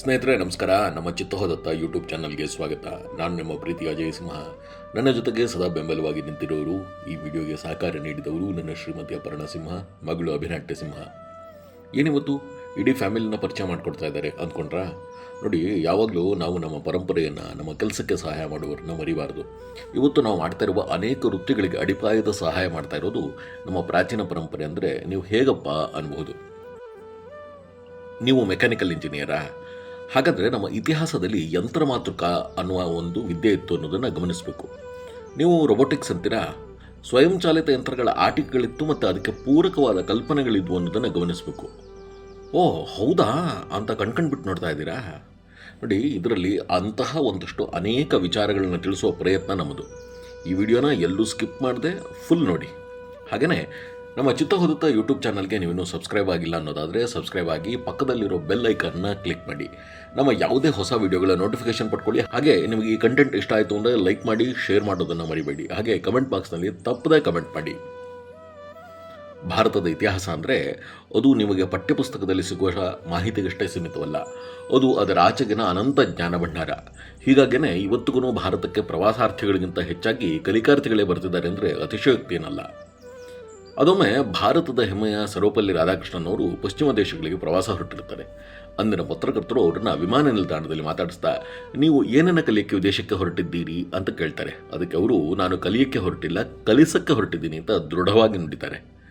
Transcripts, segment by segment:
ಸ್ನೇಹಿತರೆ, ನಮಸ್ಕಾರ. ನಮ್ಮ ಚಿತ್ತಹೋದತ್ತ ಯೂಟ್ಯೂಬ್ ಚಾನಲ್ಗೆ ಸ್ವಾಗತ. ನಾನು ನಿಮ್ಮ ಪ್ರೀತಿ ಅಜಯ್ ಸಿಂಹ ನನ್ನ ಜೊತೆಗೆ ಸದಾ ಬೆಂಬಲವಾಗಿ ನಿಂತಿರೋರು ಈ ವಿಡಿಯೋಗೆ ಸಹಕಾರ ನೀಡಿದವರು ನನ್ನ ಶ್ರೀಮತಿ ಅಪರ್ಣ ಸಿಂಹ, ಮಗಳು ಅಭಿನಾಟ್ಯ ಸಿಂಹ. ಏನಿವತ್ತು? ಇಡೀ ಫ್ಯಾಮಿಲಿನ ಪರಿಚಯ ಮಾಡಿಕೊಡ್ತಾ ಇದ್ದಾರೆ ಅಂದ್ಕೊಂಡ್ರಾ? ನೋಡಿ, ಯಾವಾಗಲೂ ನಾವು ನಮ್ಮ ಪರಂಪರೆಯನ್ನು, ನಮ್ಮ ಕೆಲಸಕ್ಕೆ ಸಹಾಯ ಮಾಡುವವರನ್ನ ಮರಿಬಾರದು. ಇವತ್ತು ನಾವು ಮಾಡ್ತಾ ಇರುವ ಅನೇಕ ವೃತ್ತಿಗಳಿಗೆ ಅಡಿಪಾಯದ ಸಹಾಯ ಮಾಡ್ತಾ ಇರೋದು ನಮ್ಮ ಪ್ರಾಚೀನ ಪರಂಪರೆ ಅಂದರೆ ನೀವು ಹೇಗಪ್ಪ ಅನ್ಬಹುದು? ನೀವು ಮೆಕ್ಯಾನಿಕಲ್ ಇಂಜಿನಿಯರಾ? ಹಾಗಾದರೆ ನಮ್ಮ ಇತಿಹಾಸದಲ್ಲಿ ಯಂತ್ರ ಮಾತೃಕ ಅನ್ನುವ ಒಂದು ವಿದ್ಯೆ ಇತ್ತು ಅನ್ನೋದನ್ನು ಗಮನಿಸಬೇಕು. ನೀವು ರೊಬೊಟಿಕ್ಸ್ ಅಂತೀರಾ? ಸ್ವಯಂಚಾಲಿತ ಯಂತ್ರಗಳ ಆಟಿಕೆಗಳಿತ್ತು ಮತ್ತು ಅದಕ್ಕೆ ಪೂರಕವಾದ ಕಲ್ಪನೆಗಳಿದ್ವು ಅನ್ನೋದನ್ನು ಗಮನಿಸಬೇಕು. ಓ, ಹೌದಾ? ಅಂತ ಕಣ್ಕಂಡ್ಬಿಟ್ಟು ನೋಡ್ತಾ ಇದ್ದೀರಾ? ನೋಡಿ, ಇದರಲ್ಲಿ ಅಂತಹ ಒಂದಷ್ಟು ಅನೇಕ ವಿಚಾರಗಳನ್ನು ತಿಳಿಸುವ ಪ್ರಯತ್ನ ನಮ್ಮದು. ಈ ವಿಡಿಯೋನ ಎಲ್ಲೂ ಸ್ಕಿಪ್ ಮಾಡದೆ ಫುಲ್ ನೋಡಿ. ಹಾಗೆಯೇ ನಮ್ಮ ಚಿತ್ತಹೋದತ್ತ ಯೂಟ್ಯೂಬ್ ಚಾನಲ್ಗೆ ನೀವಿನ್ನೂ ಸಬ್ಸ್ಕ್ರೈಬ್ ಆಗಿಲ್ಲ ಅನ್ನೋದಾದರೆ ಸಬ್ಸ್ಕ್ರೈಬ್ ಆಗಿ ಪಕ್ಕದಲ್ಲಿರೋ ಬೆಲ್ ಐಕನ್ನ ಕ್ಲಿಕ್ ಮಾಡಿ. ನಮ್ಮ ಯಾವುದೇ ಹೊಸ ವಿಡಿಯೋಗಳ ನೋಟಿಫಿಕೇಶನ್ ಪಡ್ಕೊಳ್ಳಿ ಹಾಗೆ ನಿಮಗೆ ಈ ಕಂಟೆಂಟ್ ಇಷ್ಟ ಆಯಿತು ಅಂದರೆ ಲೈಕ್ ಮಾಡಿ ಶೇರ್ ಮಾಡೋದನ್ನು ಮರಿಬೇಡಿ. ಹಾಗೆ ಕಮೆಂಟ್ ಬಾಕ್ಸ್ನಲ್ಲಿ ತಪ್ಪದೇ ಕಮೆಂಟ್ ಮಾಡಿ. ಭಾರತದ ಇತಿಹಾಸ ಅಂದರೆ ಅದು ನಿಮಗೆ ಪಠ್ಯಪುಸ್ತಕದಲ್ಲಿ ಸಿಗುವ ಮಾಹಿತಿಗಷ್ಟೇ ಸೀಮಿತವಲ್ಲ. ಅದು ಅದರ ಆಚೆಗಿನ ಅನಂತ ಜ್ಞಾನ ಭಂಡಾರ. ಇವತ್ತಿಗೂ ಭಾರತಕ್ಕೆ ಪ್ರವಾಸಾರ್ಥಿಗಳಿಗಿಂತ ಹೆಚ್ಚಾಗಿ ಕಲಿಕಾರ್ಥಿಗಳೇ ಬರ್ತಿದ್ದಾರೆ ಅಂದರೆ ಅತಿಶಯೋಕ್ತಿ ಏನಲ್ಲ. ಅದೊಮ್ಮೆ ಭಾರತದ ಹೆಮ್ಮೆಯ ಸರ್ವಪಲ್ಲಿ ರಾಧಾಕೃಷ್ಣನ್ ಅವರು ಪಶ್ಚಿಮ ದೇಶಗಳಿಗೆ ಪ್ರವಾಸ ಹೊರಟಿರ್ತಾರೆ ಅಂದಿನ ಪತ್ರಕರ್ತರು ಅವರನ್ನ ವಿಮಾನ ನಿಲ್ದಾಣದಲ್ಲಿ ಮಾತಾಡಿಸ್ತಾ, ನೀವು ಏನನ್ನ ಕಲಿಯಕ್ಕೆ ವಿದೇಶಕ್ಕೆ ಹೊರಟಿದ್ದೀರಿ? ಅಂತ ಕೇಳ್ತಾರೆ. ಅದಕ್ಕೆ ಅವರು, ನಾನು ಕಲಿಯಕ್ಕೆ ಹೊರಟಿಲ್ಲ, ಕಲಿಸಕ್ಕೆ ಹೊರಟಿದ್ದೀನಿ ಅಂತ ದೃಢವಾಗಿ ನುಡಿತಾರೆ.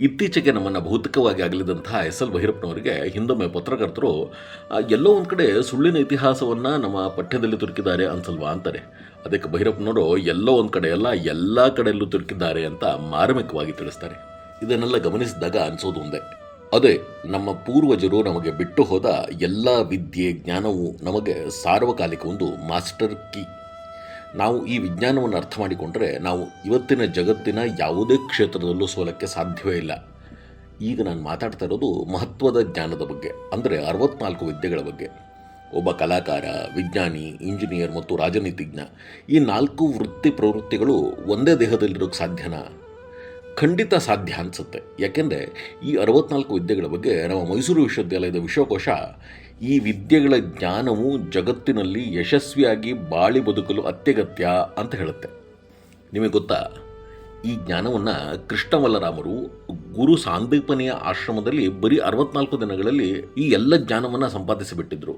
ಇತ್ತೀಚೆಗೆ ನಮ್ಮನ್ನು ಭೌತಿಕವಾಗಿ ಆಗಲಿದಂತಹ ಎಸ್ ಎಲ್ ಭೈರಪ್ಪನವರಿಗೆ ಹಿಂದೊಮ್ಮೆ ಪತ್ರಕರ್ತರು ಎಲ್ಲೋ ಒಂದು ಕಡೆ ಸುಳ್ಳಿನ ಇತಿಹಾಸವನ್ನು ನಮ್ಮ ಪಠ್ಯದಲ್ಲಿ ತುರುಕಿದ್ದಾರೆ ಅನ್ಸಲ್ವಾ ಅಂತಾರೆ. ಅದಕ್ಕೆ ಭೈರಪ್ಪನವರು ಎಲ್ಲೋ ಒಂದು ಕಡೆ ಎಲ್ಲ ಎಲ್ಲ ಕಡೆಯಲ್ಲೂ ತುರುಕಿದ್ದಾರೆ ಅಂತ ಮಾರ್ಮಿಕವಾಗಿ ತಿಳಿಸ್ತಾರೆ. ಇದನ್ನೆಲ್ಲ ಗಮನಿಸಿದಾಗ ಅನಿಸೋದು ಒಂದೇ. ಅದೇ, ನಮ್ಮ ಪೂರ್ವಜರು ನಮಗೆ ಬಿಟ್ಟು ಹೋದ ಎಲ್ಲ ವಿದ್ಯೆ, ಜ್ಞಾನವು ನಮಗೆ ಸಾರ್ವಕಾಲಿಕ ಒಂದು ಮಾಸ್ಟರ್ ಕೀ ನಾವು ಈ ವಿಜ್ಞಾನವನ್ನು ಅರ್ಥ ಮಾಡಿಕೊಂಡ್ರೆ ನಾವು ಇವತ್ತಿನ ಜಗತ್ತಿನ ಯಾವುದೇ ಕ್ಷೇತ್ರದಲ್ಲೂ ಸೋಲಕ್ಕೆ ಸಾಧ್ಯವೇ ಇಲ್ಲ. ಈಗ ನಾನು ಮಾತಾಡ್ತಾ ಇರೋದು ಮಹತ್ವದ ಜ್ಞಾನದ ಬಗ್ಗೆ, ಅಂದರೆ ಅರವತ್ನಾಲ್ಕು ವಿದ್ಯೆಗಳ ಬಗ್ಗೆ. ಒಬ್ಬ ಕಲಾಕಾರ, ವಿಜ್ಞಾನಿ, ಇಂಜಿನಿಯರ್ ಮತ್ತು ರಾಜನೀತಿಜ್ಞ, ಈ ನಾಲ್ಕು ವೃತ್ತಿ ಪ್ರವೃತ್ತಿಗಳು ಒಂದೇ ದೇಹದಲ್ಲಿರೋಕ್ಕೆ ಸಾಧ್ಯನಾ? ಖಂಡಿತ ಸಾಧ್ಯ ಅನಿಸುತ್ತೆ. ಯಾಕೆಂದರೆ ಈ ಅರವತ್ನಾಲ್ಕು ವಿದ್ಯೆಗಳ ಬಗ್ಗೆ ನಮ್ಮ ಮೈಸೂರು ವಿಶ್ವವಿದ್ಯಾಲಯದ ವಿಶ್ವಕೋಶ ಈ ವಿದ್ಯೆಗಳ ಜ್ಞಾನವು ಜಗತ್ತಿನಲ್ಲಿ ಯಶಸ್ವಿಯಾಗಿ ಬಾಳಿ ಬದುಕಲು ಅತ್ಯಗತ್ಯ ಅಂತ ಹೇಳುತ್ತೆ. ನಿಮಗೆ ಗೊತ್ತಾ? ಈ ಜ್ಞಾನವನ್ನು ಕೃಷ್ಣವಲ್ಲರಾಮರು ಗುರು ಸಾಂದೀಪನೆಯ ಆಶ್ರಮದಲ್ಲಿ ಬರೀ ಅರವತ್ನಾಲ್ಕು ದಿನಗಳಲ್ಲಿ ಈ ಎಲ್ಲ ಜ್ಞಾನವನ್ನು ಸಂಪಾದಿಸಿಬಿಟ್ಟಿದ್ರು.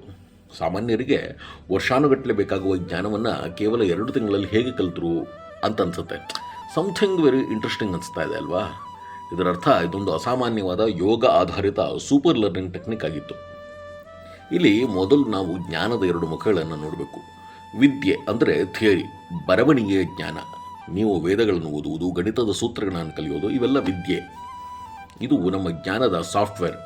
ಸಾಮಾನ್ಯರಿಗೆ ವರ್ಷಾನುಗಟ್ಟಲೆ ಬೇಕಾಗುವ ಜ್ಞಾನವನ್ನು ಕೇವಲ ಎರಡು ತಿಂಗಳಲ್ಲಿ ಹೇಗೆ ಕಲಿತರು ಅಂತ ಅನ್ಸುತ್ತೆ. ಸಮಥಿಂಗ್ ವೆರಿ ಇಂಟ್ರೆಸ್ಟಿಂಗ್ ಅನಿಸ್ತಾ ಇದೆ ಅಲ್ವಾ? ಇದರರ್ಥ ಇದೊಂದು ಅಸಾಮಾನ್ಯವಾದ ಯೋಗ ಆಧಾರಿತ ಸೂಪರ್ ಲರ್ನಿಂಗ್ ಟೆಕ್ನಿಕ್ ಆಗಿತ್ತು. ಇಲ್ಲಿ ಮೊದಲು ನಾವು ಜ್ಞಾನದ ಎರಡು ಮುಖಗಳನ್ನು ನೋಡಬೇಕು. ವಿದ್ಯೆ ಅಂದರೆ ಥಿಯರಿ, ಬರವಣಿಗೆಯ ಜ್ಞಾನ. ನೀವು ವೇದಗಳನ್ನು ಓದುವುದು, ಗಣಿತದ ಸೂತ್ರಗಳನ್ನು ಕಲಿಯೋದು, ಇವೆಲ್ಲ ವಿದ್ಯೆ. ಇದು ನಮ್ಮ ಜ್ಞಾನದ ಸಾಫ್ಟ್ವೇರ್.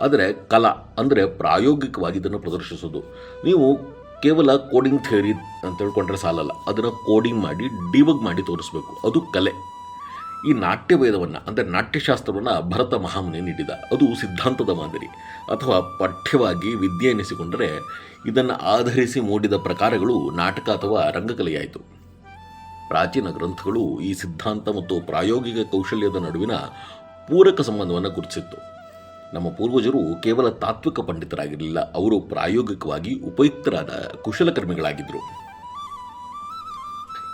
ಆದರೆ ಕಲಾ ಅಂದರೆ ಪ್ರಾಯೋಗಿಕವಾಗಿ ಇದನ್ನು ಪ್ರದರ್ಶಿಸೋದು. ನೀವು ಕೇವಲ ಕೋಡಿಂಗ್ ಥಿಯರಿ ಅಂತ ಹೇಳ್ಕೊಂಡ್ರೆ ಸಾಲಲ್ಲ. ಅದನ್ನು ಕೋಡಿಂಗ್ ಮಾಡಿ ಡಿವಗ್ ಮಾಡಿ ತೋರಿಸ್ಬೇಕು. ಅದು ಕಲೆ. ಈ ನಾಟ್ಯ ವೇದವನ್ನು ಅಂದರೆ ನಾಟ್ಯಶಾಸ್ತ್ರವನ್ನು ಭರತ ಮಹಾಮುನಿ ನೀಡಿದ. ಅದು ಸಿದ್ಧಾಂತದ ಮಾದರಿ. ಅಥವಾ ಪಠ್ಯವಾಗಿ ವಿದ್ಯೆ ಎನಿಸಿಕೊಂಡರೆ ಇದನ್ನು ಆಧರಿಸಿ ಮೂಡಿದ ಪ್ರಕಾರಗಳು ನಾಟಕ ಅಥವಾ ರಂಗಕಲೆಯಾಯಿತು. ಪ್ರಾಚೀನ ಗ್ರಂಥಗಳು ಈ ಸಿದ್ಧಾಂತ ಮತ್ತು ಪ್ರಾಯೋಗಿಕ ಕೌಶಲ್ಯದ ನಡುವಿನ ಪೂರಕ ಸಂಬಂಧವನ್ನು ಗುರುತಿಸಿತ್ತು. ನಮ್ಮ ಪೂರ್ವಜರು ಕೇವಲ ತಾತ್ವಿಕ ಪಂಡಿತರಾಗಿರಲಿಲ್ಲ, ಅವರು ಪ್ರಾಯೋಗಿಕವಾಗಿ ಉಪಯುಕ್ತರಾದ ಕುಶಲಕರ್ಮಿಗಳಾಗಿದ್ದರು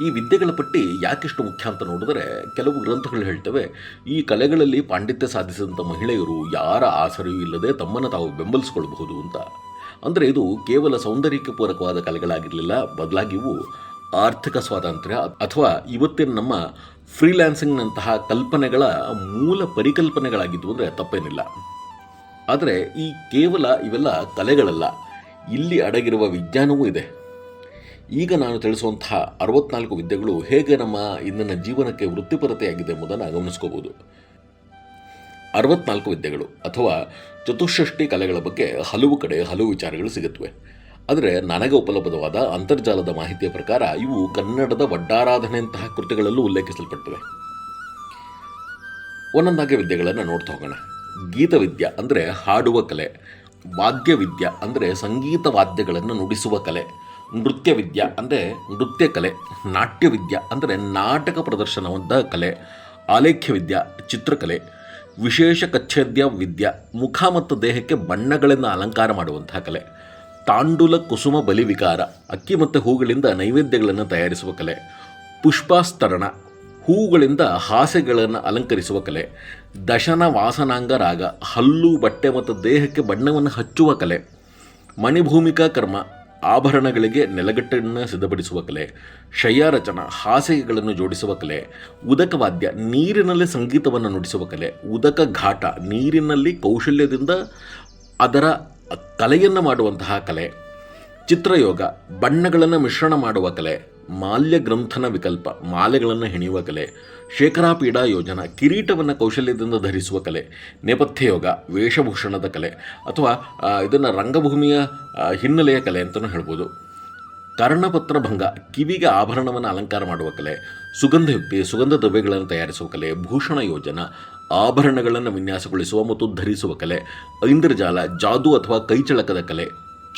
ಈ ವಿದ್ಯೆಗಳ ಪಟ್ಟಿ ಯಾಕಿಷ್ಟು ಮುಖ್ಯ ಅಂತ ನೋಡಿದರೆ ಕೆಲವು ಗ್ರಂಥಗಳು ಹೇಳ್ತವೆ, ಈ ಕಲೆಗಳಲ್ಲಿ ಪಾಂಡಿತ್ಯ ಸಾಧಿಸಿದಂಥ ಮಹಿಳೆಯರು ಯಾರ ಆಸರೆಯೂ ಇಲ್ಲದೆ ತಮ್ಮನ್ನು ತಾವು ಬೆಂಬಲಿಸಿಕೊಳ್ಳಬಹುದು ಅಂತ. ಅಂದರೆ ಇದು ಕೇವಲ ಸೌಂದರ್ಯಕ್ಕೆ ಪೂರಕವಾದ ಕಲೆಗಳಾಗಿರಲಿಲ್ಲ ಬದಲಾಗಿವು ಆರ್ಥಿಕ ಸ್ವಾತಂತ್ರ್ಯ ಅಥವಾ ಇವತ್ತಿನ ನಮ್ಮ ಫ್ರೀಲ್ಯಾನ್ಸಿಂಗ್ನಂತಹ ಕಲ್ಪನೆಗಳ ಮೂಲ ಪರಿಕಲ್ಪನೆಗಳಾಗಿದ್ದು ಅಂದರೆ ತಪ್ಪೇನಿಲ್ಲ. ಆದರೆ ಈ ಕೇವಲ ಇವೆಲ್ಲ ಕಲೆಗಳಲ್ಲ, ಇಲ್ಲಿ ಅಡಗಿರುವ ವಿಜ್ಞಾನವೂ ಇದೆ. ಈಗ ನಾನು ತಿಳಿಸುವಂತಹ ಅರವತ್ನಾಲ್ಕು ವಿದ್ಯೆಗಳು ಹೇಗೆ ನಮ್ಮ ಇಂದಿನ ಜೀವನಕ್ಕೆ ವೃತ್ತಿಪರತೆಯಾಗಿದೆ ಎಂಬುದನ್ನು ಗಮನಿಸ್ಕೋಬಹುದು. ಅರವತ್ನಾಲ್ಕು ವಿದ್ಯೆಗಳು ಅಥವಾ ಚತುಷ್ಷಷ್ಟಿ ಕಲೆಗಳ ಬಗ್ಗೆ ಹಲವು ಕಡೆ ಹಲವು ವಿಚಾರಗಳು ಸಿಗುತ್ತವೆ. ಆದರೆ ನನಗೆ ಉಪಲಬ್ಧವಾದ ಅಂತರ್ಜಾಲದ ಮಾಹಿತಿಯ ಪ್ರಕಾರ ಇವು ಕನ್ನಡದ ವಡ್ಡಾರಾಧನೆಯಂತಹ ಕೃತಿಗಳಲ್ಲೂ ಉಲ್ಲೇಖಿಸಲ್ಪಟ್ಟಿವೆ. ಒಂದೊಂದಾಗಿ ವಿದ್ಯೆಗಳನ್ನು ನೋಡ್ತಾ ಹೋಗೋಣ. ಗೀತವಿದ್ಯ ಅಂದರೆ ಹಾಡುವ ಕಲೆ, ವಾದ್ಯವಿದ್ಯ ಅಂದರೆ ಸಂಗೀತ ವಾದ್ಯಗಳನ್ನು ನುಡಿಸುವ ಕಲೆ ನೃತ್ಯ ವಿದ್ಯಾ ಅಂದರೆ ನೃತ್ಯ ಕಲೆ, ನಾಟ್ಯ ವಿದ್ಯ ಅಂದರೆ ನಾಟಕ ಪ್ರದರ್ಶನವಂತ ಕಲೆ, ಆಲೇಖ್ಯ ವಿದ್ಯೆ, ಚಿತ್ರಕಲೆ, ವಿಶೇಷ ಕಚ್ಛೇದ್ಯ ವಿದ್ಯೆ, ಮುಖ ಮತ್ತು ದೇಹಕ್ಕೆ ಬಣ್ಣಗಳನ್ನು ಅಲಂಕಾರ ಮಾಡುವಂತಹ ಕಲೆ, ತಾಂಡುಲ ಕುಸುಮ ಬಲಿವಿಕಾರ ಅಕ್ಕಿ ಮತ್ತು ಹೂಗಳಿಂದ ನೈವೇದ್ಯಗಳನ್ನು ತಯಾರಿಸುವ ಕಲೆ, ಪುಷ್ಪಾಸ್ತರಣ ಹೂಗಳಿಂದ ಹಾಸೆಗಳನ್ನು ಅಲಂಕರಿಸುವ ಕಲೆ, ದಶನ ವಾಸನಾಂಗ ರಾಗ, ಹಲ್ಲು, ಬಟ್ಟೆ ಮತ್ತು ದೇಹಕ್ಕೆ ಬಣ್ಣವನ್ನು ಹಚ್ಚುವ ಕಲೆ, ಮಣಿಭೂಮಿಕಾ ಕರ್ಮ ಆಭರಣಗಳಿಗೆ ನೆಲಗಟ್ಟನ್ನು ಸಿದ್ಧಪಡಿಸುವ ಕಲೆ ಶಯ್ಯಾರಚನ ಹಾಸಿಗೆಗಳನ್ನು ಜೋಡಿಸುವ ಕಲೆ, ಉದಕ ವಾದ್ಯ, ನೀರಿನಲ್ಲಿ ಸಂಗೀತವನ್ನು ನುಡಿಸುವ ಕಲೆ, ಉದಕ ಘಾಟ, ನೀರಿನಲ್ಲಿ ಕೌಶಲ್ಯದಿಂದ ಅದರ ಕಲೆಯನ್ನು ಮಾಡುವಂತಹ ಕಲೆ, ಚಿತ್ರಯೋಗ, ಬಣ್ಣಗಳನ್ನು ಮಿಶ್ರಣ ಮಾಡುವ ಕಲೆ. ಮಾಲ್ಯ ಗ್ರಂಥನ ವಿಕಲ್ಪ, ಮಾಲೆಗಳನ್ನು ಹೆಣೆಯುವ ಕಲೆ, ಶೇಖರಾಪೀಡಾ ಯೋಜನ, ಕಿರೀಟವನ್ನು ಕೌಶಲ್ಯದಿಂದ ಧರಿಸುವ ಕಲೆ ನೇಪಥ್ಯ ಯೋಗ ವೇಷಭೂಷಣದ ಕಲೆ ಅಥವಾ ಇದನ್ನು ರಂಗಭೂಮಿಯ ಹಿನ್ನೆಲೆಯ ಕಲೆ ಅಂತಲೂ ಹೇಳ್ಬೋದು. ಕರ್ಣಪತ್ರ ಭಂಗ, ಕಿವಿಗೆ ಆಭರಣವನ್ನು ಅಲಂಕಾರ ಮಾಡುವ ಕಲೆ ಸುಗಂಧಯುಕ್ತಿ ಸುಗಂಧ ದ್ರವ್ಯಗಳನ್ನು ತಯಾರಿಸುವ ಕಲೆ, ಭೂಷಣ ಯೋಜನ, ಆಭರಣಗಳನ್ನು ವಿನ್ಯಾಸಗೊಳಿಸುವ ಮತ್ತು ಧರಿಸುವ ಕಲೆ, ಐಂದ್ರಜಾಲ, ಜಾದು ಅಥವಾ ಕೈಚಳಕದ ಕಲೆ,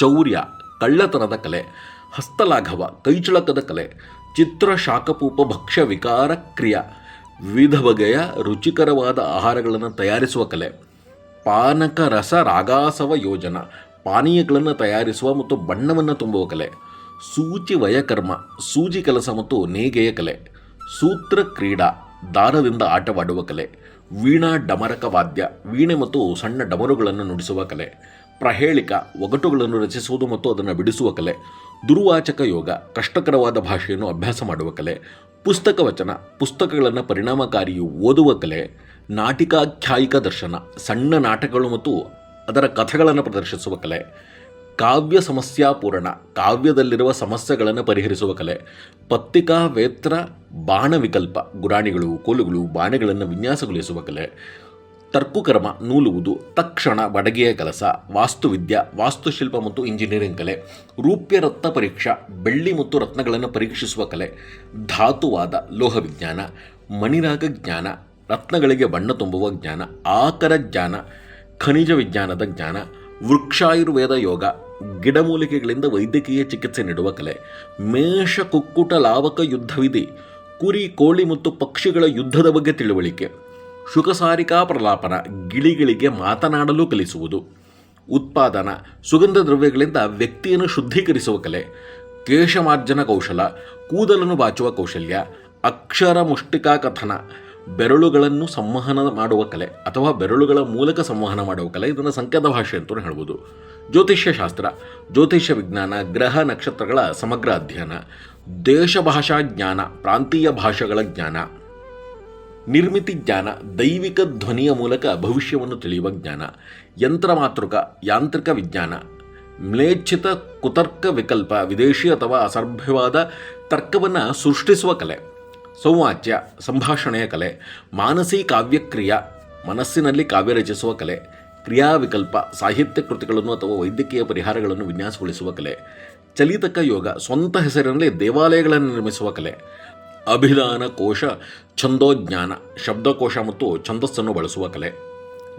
ಚೌರ್ಯ, ಕಳ್ಳತನದ ಕಲೆ ಹಸ್ತಲಾಘವ, ಕೈಚಳಕದ ಕಲೆ, ಚಿತ್ರ ಶಾಖಪೂಪ ಭಕ್ಷ್ಯ ವಿಕಾರ ಕ್ರಿಯ, ವಿವಿಧ ಬಗೆಯ ರುಚಿಕರವಾದ ಆಹಾರಗಳನ್ನು ತಯಾರಿಸುವ ಕಲೆ, ಪಾನಕ ರಸ ರಾಗಾಸವ ಯೋಜನ, ಪಾನೀಯಗಳನ್ನು ತಯಾರಿಸುವ ಮತ್ತು ಬಣ್ಣವನ್ನು ತುಂಬುವ ಕಲೆ, ಸೂಚಿ ವಯಕರ್ಮ, ಸೂಜಿ ಕೆಲಸ ಮತ್ತು ನೇಗೆಯ ಕಲೆ, ಸೂತ್ರ ಕ್ರೀಡಾ, ದಾರದಿಂದ ಆಟವಾಡುವ ಕಲೆ, ವೀಣಾ ಡಮರಕ ವಾದ್ಯ, ವೀಣೆ ಮತ್ತು ಸಣ್ಣ ಡಮರುಗಳನ್ನು ನುಡಿಸುವ ಕಲೆ, ಪ್ರಹೇಳಿಕ, ಒಗಟುಗಳನ್ನು ರಚಿಸುವುದು ಮತ್ತು ಅದನ್ನು ಬಿಡಿಸುವ ಕಲೆ ದುರ್ವಾಚಕ ಯೋಗ, ಕಷ್ಟಕರವಾದ ಭಾಷೆಯನ್ನು ಅಭ್ಯಾಸ ಮಾಡುವ ಕಲೆ, ಪುಸ್ತಕ ವಚನ, ಪುಸ್ತಕಗಳನ್ನು ಪರಿಣಾಮಕಾರಿಯು ಓದುವ ಕಲೆ, ನಾಟಿಕಾಖ್ಯಾಯಿಕ ದರ್ಶನ, ಸಣ್ಣ ನಾಟಕಗಳು ಮತ್ತು ಅದರ ಕಥೆಗಳನ್ನು ಪ್ರದರ್ಶಿಸುವ ಕಲೆ, ಕಾವ್ಯ ಸಮಸ್ಯಾಪೂರಣ ಕಾವ್ಯದಲ್ಲಿರುವ ಸಮಸ್ಯೆಗಳನ್ನು ಪರಿಹರಿಸುವ ಕಲೆ, ಪತ್ರಿಕಾ ವೇತ್ರ, ಬಾಣ ವಿಕಲ್ಪ, ಗುರಾಣಿಗಳು, ಕೋಲುಗಳು, ಬಾಣೆಗಳನ್ನು ವಿನ್ಯಾಸಗೊಳಿಸುವ ಕಲೆ ತರ್ಕುಕರ್ಮ ನೂಲುವುದು ತಕ್ಷಣ ಬಡಗೆಯ ಕೆಲಸ, ವಾಸ್ತುವಿದ್ಯಾ, ವಾಸ್ತುಶಿಲ್ಪ ಮತ್ತು ಇಂಜಿನಿಯರಿಂಗ್ ಕಲೆ, ರೂಪ್ಯ ರತ್ನ ಪರೀಕ್ಷಾ, ಬೆಳ್ಳಿ ಮತ್ತು ರತ್ನಗಳನ್ನು ಪರೀಕ್ಷಿಸುವ ಕಲೆ, ಧಾತುವಾದ ಲೋಹ ವಿಜ್ಞಾನ ಮಣಿರಾಗ ಜ್ಞಾನ, ರತ್ನಗಳಿಗೆ ಬಣ್ಣ ತುಂಬುವ ಜ್ಞಾನ, ಆಕರ ಜ್ಞಾನ, ಖನಿಜ ವಿಜ್ಞಾನದ ಜ್ಞಾನ, ವೃಕ್ಷಾಯುರ್ವೇದ ಯೋಗ, ಗಿಡಮೂಲಿಕೆಗಳಿಂದ ವೈದ್ಯಕೀಯ ಚಿಕಿತ್ಸೆ ನೀಡುವ ಕಲೆ, ಮೇಷ ಕುಕ್ಕುಟ ಲಾವಕ ಯುದ್ಧವಿಧಿ, ಕುರಿ, ಕೋಳಿ ಮತ್ತು ಪಕ್ಷಿಗಳ ಯುದ್ಧದ ಬಗ್ಗೆ ತಿಳುವಳಿಕೆ. ಶುಕಸಾರಿಕಾ ಪ್ರಲಾಪನ ಗಿಳಿಗಳಿಗೆ ಮಾತನಾಡಲು ಕಲಿಸುವುದು. ಉತ್ಪಾದನ, ಸುಗಂಧ ದ್ರವ್ಯಗಳಿಂದ ವ್ಯಕ್ತಿಯನ್ನು ಶುದ್ಧೀಕರಿಸುವ ಕಲೆ, ಕೇಶಮಾರ್ಜನ ಕೌಶಲ, ಕೂದಲನ್ನು ಬಾಚುವ ಕೌಶಲ್ಯ, ಅಕ್ಷರ ಮುಷ್ಟಿಕಾ ಕಥನ, ಬೆರಳುಗಳನ್ನು ಸಂವಹನ ಮಾಡುವ ಕಲೆ ಅಥವಾ ಬೆರಳುಗಳ ಮೂಲಕ ಸಂವಹನ ಮಾಡುವ ಕಲೆ, ಇದನ್ನು ಸಂಕೇತ ಭಾಷೆ ಅಂತಲೂ ಹೇಳ್ಬೋದು. ಜ್ಯೋತಿಷ್ಯ ಶಾಸ್ತ್ರ, ಜ್ಯೋತಿಷ್ಯ ವಿಜ್ಞಾನ, ಗ್ರಹ ನಕ್ಷತ್ರಗಳ ಸಮಗ್ರ ಅಧ್ಯಯನ, ದೇಶ ಭಾಷಾ ಜ್ಞಾನ, ಪ್ರಾಂತೀಯ ಭಾಷೆಗಳ ಜ್ಞಾನ ನಿರ್ಮಿತಿ ಜ್ಞಾನ, ದೈವಿಕ ಧ್ವನಿಯ ಮೂಲಕ ಭವಿಷ್ಯವನ್ನು ತಿಳಿಯುವ ಜ್ಞಾನ, ಯಂತ್ರ ಮಾತೃಕ, ಯಾಂತ್ರಿಕ ವಿಜ್ಞಾನ, ಮ್ಲೇಚ್ಛಿತ ಕುತರ್ಕ ವಿಕಲ್ಪ, ವಿದೇಶಿ ಅಥವಾ ಅಸಭ್ಯವಾದ ತರ್ಕವನ್ನು ಸೃಷ್ಟಿಸುವ ಕಲೆ ಸೌವಾಚ್ಯ ಸಂಭಾಷಣೆಯ ಕಲೆ, ಮಾನಸಿ ಕಾವ್ಯಕ್ರಿಯ, ಮನಸ್ಸಿನಲ್ಲಿ ಕಾವ್ಯ ರಚಿಸುವ ಕಲೆ ಕ್ರಿಯಾ ವಿಕಲ್ಪ ಸಾಹಿತ್ಯ ಕೃತಿಗಳನ್ನು ಅಥವಾ ವೈದ್ಯಕೀಯ ಪರಿಹಾರಗಳನ್ನು ವಿನ್ಯಾಸಗೊಳಿಸುವ ಕಲೆ, ಚಲಿತಕ ಯೋಗ, ಸ್ವಂತ ಹೆಸರಿನಲ್ಲಿ ದೇವಾಲಯಗಳನ್ನು ನಿರ್ಮಿಸುವ ಕಲೆ ಅಭಿಧಾನ ಕೋಶ ಛಂದೋಜ್ಞಾನ, ಶಬ್ದಕೋಶ ಮತ್ತು ಛಂದಸ್ಸನ್ನು ಬಳಸುವ ಕಲೆ.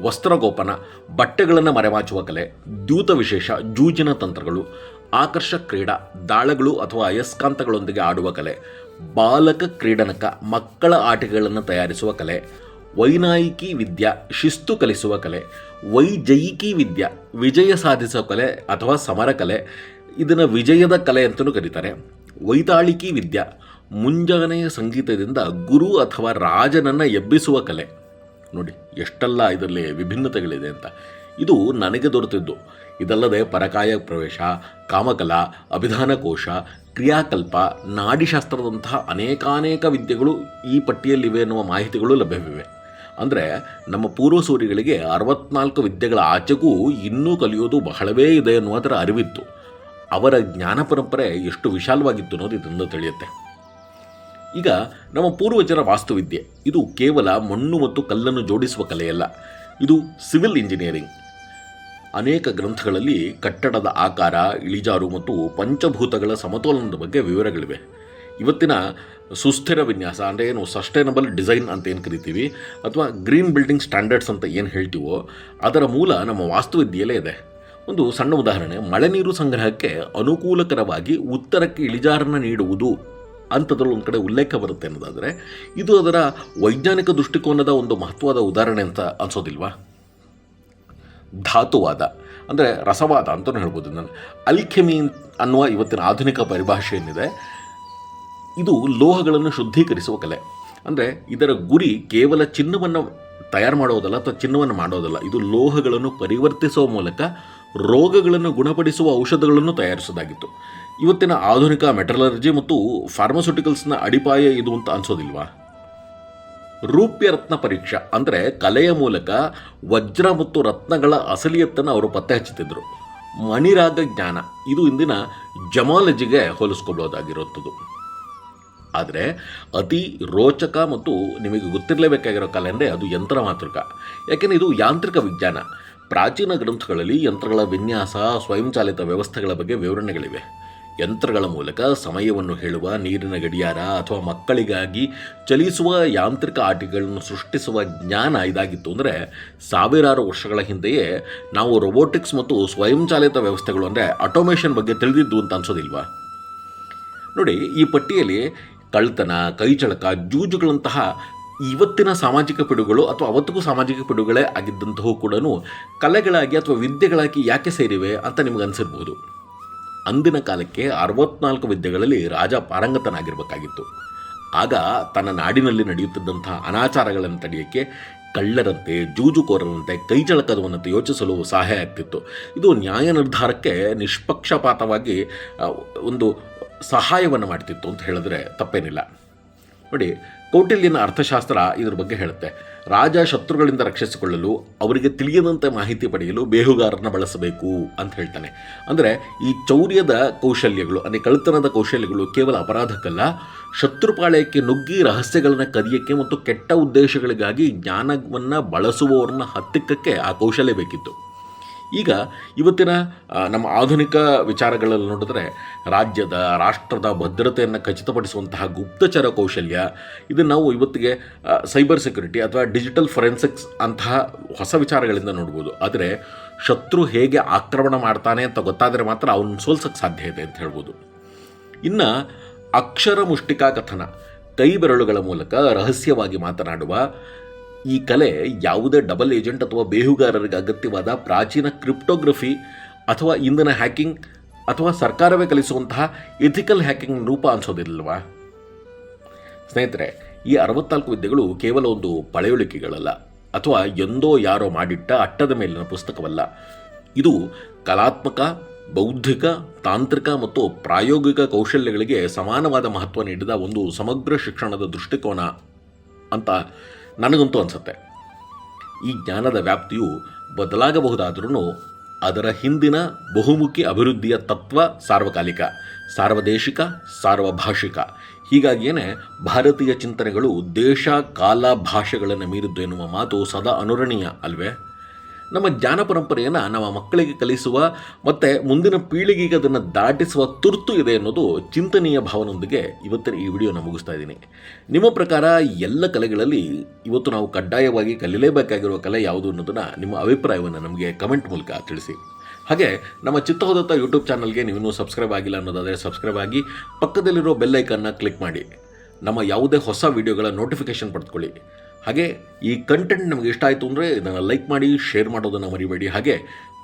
ವಸ್ತ್ರಗೋಪನ, ಬಟ್ಟೆಗಳನ್ನು ಮರೆಮಾಚುವ ಕಲೆ, ದ್ಯೂತ ವಿಶೇಷ, ಜೂಜಿನ ತಂತ್ರಗಳು, ಆಕರ್ಷ ಕ್ರೀಡಾ, ದಾಳಗಳು ಅಥವಾ ಅಯಸ್ಕಾಂತಗಳೊಂದಿಗೆ ಆಡುವ ಕಲೆ, ಬಾಲಕ ಕ್ರೀಡನಕ, ಮಕ್ಕಳ ಆಟಿಕೆಗಳನ್ನು ತಯಾರಿಸುವ ಕಲೆ, ವೈನಾಯಿಕಿ ವಿದ್ಯಾ, ಶಿಸ್ತು ಕಲಿಸುವ ಕಲೆ ವೈಜಯಿಕಿ ವಿದ್ಯಾ, ವಿಜಯ ಸಾಧಿಸುವ ಕಲೆ ಅಥವಾ ಸಮರ ಕಲೆ, ಇದನ್ನು ವಿಜಯದ ಕಲೆ ಅಂತಲೂ ಕರೀತಾರೆ. ವೈತಾಳಿಕಿ ವಿದ್ಯಾ ಮುಂಜಾನೆಯ ಸಂಗೀತದಿಂದ ಗುರು ಅಥವಾ ರಾಜನನ್ನು ಎಬ್ಬಿಸುವ ಕಲೆ. ನೋಡಿ, ಎಷ್ಟೆಲ್ಲ ಇದರಲ್ಲಿ ವಿಭಿನ್ನತೆಗಳಿದೆ ಅಂತ. ಇದು ನನಗೆ ದೊರೆತಿದ್ದು. ಇದಲ್ಲದೆ ಪರಕಾಯ ಪ್ರವೇಶ, ಕಾಮಕಲಾ ಅಭಿಧಾನ ಕೋಶ ಕ್ರಿಯಾಕಲ್ಪ, ನಾಡಿಶಾಸ್ತ್ರದಂತಹ ಅನೇಕಾನೇಕ ವಿದ್ಯೆಗಳು ಈ ಪಟ್ಟಿಯಲ್ಲಿವೆ ಎನ್ನುವ ಮಾಹಿತಿಗಳು ಲಭ್ಯವಿವೆ. ಅಂದರೆ, ನಮ್ಮ ಪೂರ್ವಸೂರಿಗಳಿಗೆ ಅರವತ್ನಾಲ್ಕು ವಿದ್ಯೆಗಳ ಆಚೆಗೂ ಇನ್ನೂ ಕಲಿಯೋದು ಬಹಳವೇ ಇದೆ ಅನ್ನುವುದರ ಅರಿವಿತ್ತು. ಅವರ ಜ್ಞಾನ ಪರಂಪರೆ ಎಷ್ಟು ವಿಶಾಲವಾಗಿತ್ತು ಅನ್ನೋದು ಇದರಿಂದ ತಿಳಿಯುತ್ತೆ. ಈಗ ನಮ್ಮ ಪೂರ್ವಜರ ವಾಸ್ತುವಿದ್ಯೆ. ಇದು ಕೇವಲ ಮಣ್ಣು ಮತ್ತು ಕಲ್ಲನ್ನು ಜೋಡಿಸುವ ಕಲೆಯಲ್ಲ. ಇದು ಸಿವಿಲ್ ಇಂಜಿನಿಯರಿಂಗ್. ಅನೇಕ ಗ್ರಂಥಗಳಲ್ಲಿ ಕಟ್ಟಡದ ಆಕಾರ, ಇಳಿಜಾರು ಮತ್ತು ಪಂಚಭೂತಗಳ ಸಮತೋಲನದ ಬಗ್ಗೆ ವಿವರಗಳಿವೆ. ಇವತ್ತಿನ ಸುಸ್ಥಿರ ವಿನ್ಯಾಸ ಅಂದರೆ ಏನು ಸಸ್ಟೈನಬಲ್ ಡಿಸೈನ್ ಅಂತ ಏನು ಕರಿತೀವಿ, ಅಥವಾ ಗ್ರೀನ್ ಬಿಲ್ಡಿಂಗ್ ಸ್ಟ್ಯಾಂಡರ್ಡ್ಸ್ ಅಂತ ಏನು ಹೇಳ್ತೀವೋ, ಅದರ ಮೂಲ ನಮ್ಮ ವಾಸ್ತುವಿದ್ಯೆಯಲ್ಲೇ ಇದೆ. ಒಂದು ಸಣ್ಣ ಉದಾಹರಣೆ, ಮಳೆ ನೀರು ಸಂಗ್ರಹಕ್ಕೆ ಅನುಕೂಲಕರವಾಗಿ ಉತ್ತರಕ್ಕೆ ಇಳಿಜಾರನ್ನು ನೀಡುವುದು. ಅಂಥದ್ರಲ್ಲಿ ಒಂದು ಕಡೆ ಉಲ್ಲೇಖ ಬರುತ್ತೆ ಅನ್ನೋದಾದರೆ, ಇದು ಅದರ ವೈಜ್ಞಾನಿಕ ದೃಷ್ಟಿಕೋನದ ಒಂದು ಮಹತ್ವದ ಉದಾಹರಣೆ ಅಂತ ಅನ್ಸೋದಿಲ್ವಾ? ಧಾತುವಾದ, ಅಂದರೆ ರಸವಾದ ಅಂತಲೂ ಹೇಳ್ಬೋದು ನಾನು. ಅಲ್ಕೆಮಿ ಅನ್ನುವ ಇವತ್ತಿನ ಆಧುನಿಕ ಪರಿಭಾಷೆ ಏನಿದೆ ಇದು ಲೋಹಗಳನ್ನು ಶುದ್ಧೀಕರಿಸುವ ಕಲೆ. ಅಂದರೆ ಇದರ ಗುರಿ ಕೇವಲ ಚಿನ್ನವನ್ನು ತಯಾರು ಮಾಡೋದಲ್ಲ, ಅಥವಾ ಚಿನ್ನವನ್ನು ಮಾಡೋದಲ್ಲ, ಇದು ಲೋಹಗಳನ್ನು ಪರಿವರ್ತಿಸುವ ಮೂಲಕ ರೋಗಗಳನ್ನು ಗುಣಪಡಿಸುವ ಔಷಧಗಳನ್ನು ತಯಾರಿಸೋದಾಗಿತ್ತು. ಇವತ್ತಿನ ಆಧುನಿಕ ಮೆಟಲರ್ಜಿ ಮತ್ತು ಫಾರ್ಮಸ್ಯೂಟಿಕಲ್ಸ್ನ ಅಡಿಪಾಯ ಇದು ಅಂತ ಅನ್ಸೋದಿಲ್ವಾ? ರೂಪ್ಯ ರತ್ನ ಪರೀಕ್ಷಾ ಅಂದರೆ ಕಲೆಯ ಮೂಲಕ ವಜ್ರ ಮತ್ತು ರತ್ನಗಳ ಅಸಲಿಯತ್ತನ್ನು ಅವರು ಪತ್ತೆ ಹಚ್ಚುತ್ತಿದ್ದರು ಮಣಿರಾಗ ಜ್ಞಾನ, ಇದು ಇಂದಿನ ಜಮಾಲಜಿಗೆ ಹೋಲಿಸ್ಕೊಳ್ಬೋದಾಗಿರುವಂಥದ್ದು. ಆದರೆ ಅತಿ ರೋಚಕ ಮತ್ತು ನಿಮಗೆ ಗೊತ್ತಿರಲೇಬೇಕಾಗಿರೋ ಕಲೆ ಅಂದರೆ ಅದು ಯಂತ್ರ ಮಾತೃಕ. ಯಾಕೆಂದರೆ ಇದು ಯಾಂತ್ರಿಕ ವಿಜ್ಞಾನ. ಪ್ರಾಚೀನ ಗ್ರಂಥಗಳಲ್ಲಿ ಯಂತ್ರಗಳ ವಿನ್ಯಾಸ, ಸ್ವಯಂಚಾಲಿತ ವ್ಯವಸ್ಥೆಗಳ ಬಗ್ಗೆ ವಿವರಣೆಗಳಿವೆ. ಯಂತ್ರಗಳ ಮೂಲಕ ಸಮಯವನ್ನು ಹೇಳುವ, ನೀರಿನ ಗಡಿಯಾರ ಅಥವಾ ಮಕ್ಕಳಿಗಾಗಿ ಚಲಿಸುವ ಯಾಂತ್ರಿಕ ಆಟಿಕೆಗಳನ್ನು ಸೃಷ್ಟಿಸುವ ಜ್ಞಾನ ಇದಾಗಿತ್ತು. ಅಂದರೆ ಸಾವಿರಾರು ವರ್ಷಗಳ ಹಿಂದೆಯೇ ನಾವು ರೊಬೋಟಿಕ್ಸ್ ಮತ್ತು ಸ್ವಯಂಚಾಲಿತ ವ್ಯವಸ್ಥೆಗಳು, ಅಂದರೆ ಆಟೋಮೇಷನ್ ಬಗ್ಗೆ ತಿಳಿದಿದ್ದು ಅಂತ ಅನ್ಸೋದಿಲ್ವಾ? ನೋಡಿ, ಈ ಪಟ್ಟಿಯಲ್ಲಿ ಕಳ್ತನ ಕೈಚಳಕ, ಜೂಜುಗಳಂತಹ ಇವತ್ತಿನ ಸಾಮಾಜಿಕ ಪಿಡುಗಳು ಅಥವಾ ಅವತ್ತಿಗೂ ಸಾಮಾಜಿಕ ಪಿಡುಗಳೇ ಆಗಿದ್ದಂತಹ ಕೂಡ ಕಲೆಗಳಾಗಿ ಅಥವಾ ವಿದ್ಯೆಗಳಾಗಿ ಯಾಕೆ ಸೇರಿವೆ ಅಂತ ನಿಮಗೆ ಅನಿಸಿರ್ಬೋದು. ಅಂದಿನ ಕಾಲಕ್ಕೆ ಅರವತ್ನಾಲ್ಕು ವಿದ್ಯೆಗಳಲ್ಲಿ ರಾಜ ಪಾರಂಗತನಾಗಿರಬೇಕಾಗಿತ್ತು. ಆಗ ತನ್ನ ನಾಡಿನಲ್ಲಿ ನಡೆಯುತ್ತಿದ್ದಂತಹ ಅನಾಚಾರಗಳನ್ನು ತಡೆಯೋಕ್ಕೆ ಕಳ್ಳರಂತೆ, ಜೂಜುಕೋರರಂತೆ ಕೈಚಳಕದವನ್ನಂತೆ ಯೋಚಿಸಲು ಸಹಾಯ ಆಗ್ತಿತ್ತು. ಇದು ನ್ಯಾಯ ನಿರ್ಧಾರಕ್ಕೆ ನಿಷ್ಪಕ್ಷಪಾತವಾಗಿ ಒಂದು ಸಹಾಯವನ್ನು ಮಾಡ್ತಿತ್ತು ಅಂತ ಹೇಳಿದ್ರೆ ತಪ್ಪೇನಿಲ್ಲ. ನೋಡಿ ಕೌಟಿಲ್ಯನ ಅರ್ಥಶಾಸ್ತ್ರ ಇದ್ರ ಬಗ್ಗೆ ಹೇಳುತ್ತೆ. ರಾಜ ಶತ್ರುಗಳಿಂದ ರಕ್ಷಿಸಿಕೊಳ್ಳಲು ಅವರಿಗೆ ತಿಳಿಯದಂತೆ ಮಾಹಿತಿ ಪಡೆಯಲು ಬೇಹುಗಾರರನ್ನು ಬಳಸಬೇಕು ಅಂತ ಹೇಳ್ತಾನೆ. ಅಂದರೆ ಈ ಚೌರ್ಯದ ಕೌಶಲ್ಯಗಳು, ಅಂದರೆ ಕಳ್ತನದ ಕೌಶಲ್ಯಗಳು ಕೇವಲ ಅಪರಾಧಕ್ಕಲ್ಲ ಶತ್ರುಪಾಳಯಕ್ಕೆ ನುಗ್ಗಿ ರಹಸ್ಯಗಳನ್ನು ಕದಿಯಕ್ಕೆ ಮತ್ತು ಕೆಟ್ಟ ಉದ್ದೇಶಗಳಿಗಾಗಿ ಜ್ಞಾನವನ್ನು ಬಳಸುವವರನ್ನ ಹತ್ತಿಕ್ಕಕ್ಕೆ ಆ ಕೌಶಲ್ಯ ಬೇಕಿತ್ತು. ಈಗ ಇವತ್ತಿನ ನಮ್ಮ ಆಧುನಿಕ ವಿಚಾರಗಳಲ್ಲಿ ನೋಡಿದ್ರೆ ರಾಜ್ಯದ, ರಾಷ್ಟ್ರದ ಭದ್ರತೆಯನ್ನು ಖಚಿತಪಡಿಸುವಂತಹ ಗುಪ್ತಚರ ಕೌಶಲ್ಯ ಇದನ್ನು ನಾವು ಇವತ್ತಿಗೆ ಸೈಬರ್ ಸೆಕ್ಯುರಿಟಿ ಅಥವಾ ಡಿಜಿಟಲ್ ಫೊರೆನ್ಸಿಕ್ಸ್ ಅಂತಹ ಹೊಸ ವಿಚಾರಗಳಿಂದ ನೋಡ್ಬೋದು. ಆದರೆ ಶತ್ರು ಹೇಗೆ ಆಕ್ರಮಣ ಮಾಡ್ತಾನೆ ಅಂತ ಗೊತ್ತಾದರೆ ಮಾತ್ರ ಅವನ್ನ ಸೋಲ್ಸಕ್ಕೆ ಸಾಧ್ಯ ಇದೆ ಅಂತ ಹೇಳ್ಬೋದು. ಇನ್ನು ಅಕ್ಷರ ಮುಷ್ಟಿಕಾ ಕಥನ, ಕೈ ಬೆರಳುಗಳ ಮೂಲಕ ರಹಸ್ಯವಾಗಿ ಮಾತನಾಡುವ ಈ ಕಲೆ ಯಾವುದೇ ಡಬಲ್ ಏಜೆಂಟ್ ಅಥವಾ ಬೇಹುಗಾರರಿಗೆ ಅಗತ್ಯವಾದ ಪ್ರಾಚೀನ ಕ್ರಿಪ್ಟೋಗ್ರಫಿ ಅಥವಾ ಇಂದಿನ ಹ್ಯಾಕಿಂಗ್ ಅಥವಾ ಸರ್ಕಾರವೇ ಕಲಿಸುವಂತಹ ಎಥಿಕಲ್ ಹ್ಯಾಕಿಂಗ್ ರೂಪ ಅನಿಸೋದಿಲ್ಲವಾ ಸ್ನೇಹಿತರೆ, ಈ ಅರವತ್ನಾಲ್ಕು ವಿದ್ಯೆಗಳು ಕೇವಲ ಒಂದು ಪಳೆಯುಳಿಕೆಗಳಲ್ಲ ಅಥವಾ ಎಂದೋ ಯಾರೋ ಮಾಡಿಟ್ಟ ಅಟ್ಟದ ಮೇಲಿನ ಪುಸ್ತಕವಲ್ಲ. ಇದು ಕಲಾತ್ಮಕ, ಬೌದ್ಧಿಕ, ತಾಂತ್ರಿಕ ಮತ್ತು ಪ್ರಾಯೋಗಿಕ ಕೌಶಲ್ಯಗಳಿಗೆ ಸಮಾನವಾದ ಮಹತ್ವ ನೀಡಿದ ಒಂದು ಸಮಗ್ರ ಶಿಕ್ಷಣದ ದೃಷ್ಟಿಕೋನ ಅಂತ ನನಗಂತೂ ಅನಿಸುತ್ತೆ. ಈ ಜ್ಞಾನದ ವ್ಯಾಪ್ತಿಯು ಬದಲಾಗಬಹುದಾದ್ರೂ ಅದರ ಹಿಂದಿನ ಬಹುಮುಖಿ ಅಭಿವೃದ್ಧಿಯ ತತ್ವ ಸಾರ್ವಕಾಲಿಕ, ಸಾರ್ವದೇಶಿಕ, ಸಾರ್ವಭಾಷಿಕ. ಹೀಗಾಗಿಯೇ ಭಾರತೀಯ ಚಿಂತನೆಗಳು ದೇಶ, ಕಾಲ, ಭಾಷೆಗಳನ್ನು ಮೀರಿದ್ದು ಎನ್ನುವ ಮಾತು ಸದಾ ಅನುರಣೀಯ ಅಲ್ವೇ? ನಮ್ಮ ಜ್ಞಾನ ಪರಂಪರೆಯನ್ನು ನಮ್ಮ ಮಕ್ಕಳಿಗೆ ಕಲಿಸುವ ಮತ್ತು ಮುಂದಿನ ಪೀಳಿಗೆಗೆ ಅದನ್ನು ದಾಟಿಸುವ ತುರ್ತು ಇದೆ ಅನ್ನೋದು ಚಿಂತನೀಯ ಭಾವನೊಂದಿಗೆ ಇವತ್ತಿನ ಈ ವಿಡಿಯೋನ ಮುಗಿಸ್ತಾ ಇದ್ದೀನಿ. ನಿಮ್ಮ ಪ್ರಕಾರ ಎಲ್ಲ ಕಲೆಗಳಲ್ಲಿ ಇವತ್ತು ನಾವು ಕಡ್ಡಾಯವಾಗಿ ಕಲಿಯಲೇಬೇಕಾಗಿರುವ ಕಲೆ ಯಾವುದು ಅನ್ನೋದನ್ನು ನಿಮ್ಮ ಅಭಿಪ್ರಾಯವನ್ನು ನಮಗೆ ಕಮೆಂಟ್ ಮೂಲಕ ತಿಳಿಸಿ. ಹಾಗೆ ನಮ್ಮ ಚಿತ್ತಹೋದತ್ತ ಯೂಟ್ಯೂಬ್ ಚಾನಲ್ಗೆ ನೀವಿನ್ನೂ ಸಬ್ಸ್ಕ್ರೈಬ್ ಆಗಿಲ್ಲ ಅನ್ನೋದಾದರೆ ಸಬ್ಸ್ಕ್ರೈಬ್ ಆಗಿ ಪಕ್ಕದಲ್ಲಿರೋ ಬೆಲ್ಲೈಕನ್ನು ಕ್ಲಿಕ್ ಮಾಡಿ. ನಮ್ಮ ಯಾವುದೇ ಹೊಸ ವಿಡಿಯೋಗಳ ನೋಟಿಫಿಕೇಷನ್ ಪಡೆದುಕೊಳ್ಳಿ ಹಾಗೆ ಈ ಕಂಟೆಂಟ್ ನಮಗೆ ಇಷ್ಟ ಆಯಿತು ಅಂದರೆ ಇದನ್ನು ಲೈಕ್ ಮಾಡಿ ಶೇರ್ ಮಾಡೋದನ್ನು ಮರಿಬೇಡಿ. ಹಾಗೆ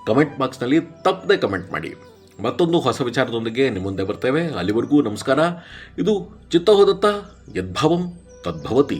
ಕಮೆಂಟ್ ಬಾಕ್ಸ್ನಲ್ಲಿ ತಪ್ಪದೆ ಕಮೆಂಟ್ ಮಾಡಿ. ಮತ್ತೊಂದು ಹೊಸ ವಿಚಾರದೊಂದಿಗೆ ನಿಮ್ಮ ಮುಂದೆ ಬರ್ತೇವೆ. ಅಲ್ಲಿವರೆಗೂ ನಮಸ್ಕಾರ. ಇದು ಚಿತ್ತ ಹೋದತ್ತ ಯದ್ಭಾವಂ ತದ್ಭವತಿ.